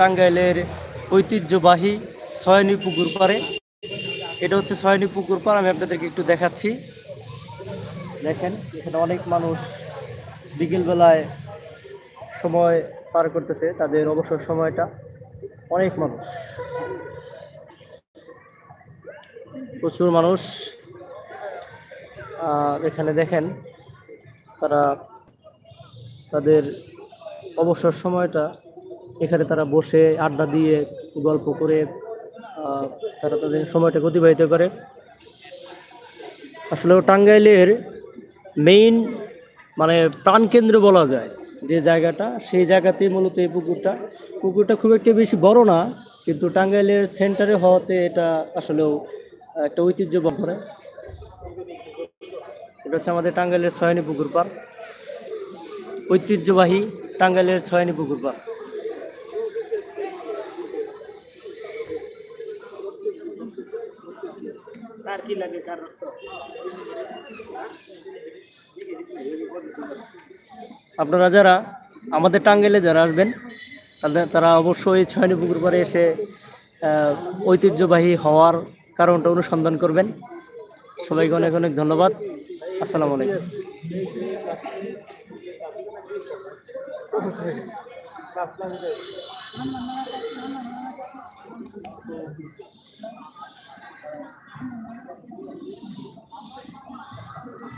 টাঙ্গাইলের ঐতিহ্যবাহী সয়নি পুকুর পাড়ে। এটা হচ্ছে সয়নি পুকুর পাড়, আমি আপনাদেরকে একটু দেখাচ্ছি। দেখেন, এখানে অনেক মানুষ বিকেলবেলায় সময় পার করতেছে, তাদের অবসর সময়টা। অনেক মানুষ। প্রচুর মানুষ। এখানে দেখেন, তারা তাদের অবসর সময়টা এখানে তারা বসে আড্ডা দিয়ে গল্প করে তারা তাদের সময়টা অতিবাহিত করে। আসলে টাঙ্গাইলের মেইন মানে প্রাণকেন্দ্র বলা যায় যে জায়গাটা, সেই জায়গাতেই মূলত এই পুকুরটা। পুকুরটা খুব একটা বেশি বড় না, কিন্তু টাঙ্গাইলের সেন্টারে হওয়াতে এটা আসলেও একটা ঐতিহ্য বহন করে। এটা হচ্ছে আমাদের টাঙ্গাইলের ছয়নি পুকুর পাড়। ঐতিহ্যবাহী টাঙ্গাইলের ছয়নি পুকুর পাড়। কার কি লাগে কার? রক্ত আপনারা যারা আমাদের টাঙ্গাইলে যারা আসবেন তাদের তারা অবশ্যই ছয়নি পুকুর পাড়ে এসে ঐতিহ্যবাহী হওয়ার কারণটা অনুসন্ধান করবেন। সবাইকে অনেক অনেক ধন্যবাদ। আসসালামু আলাইকুম।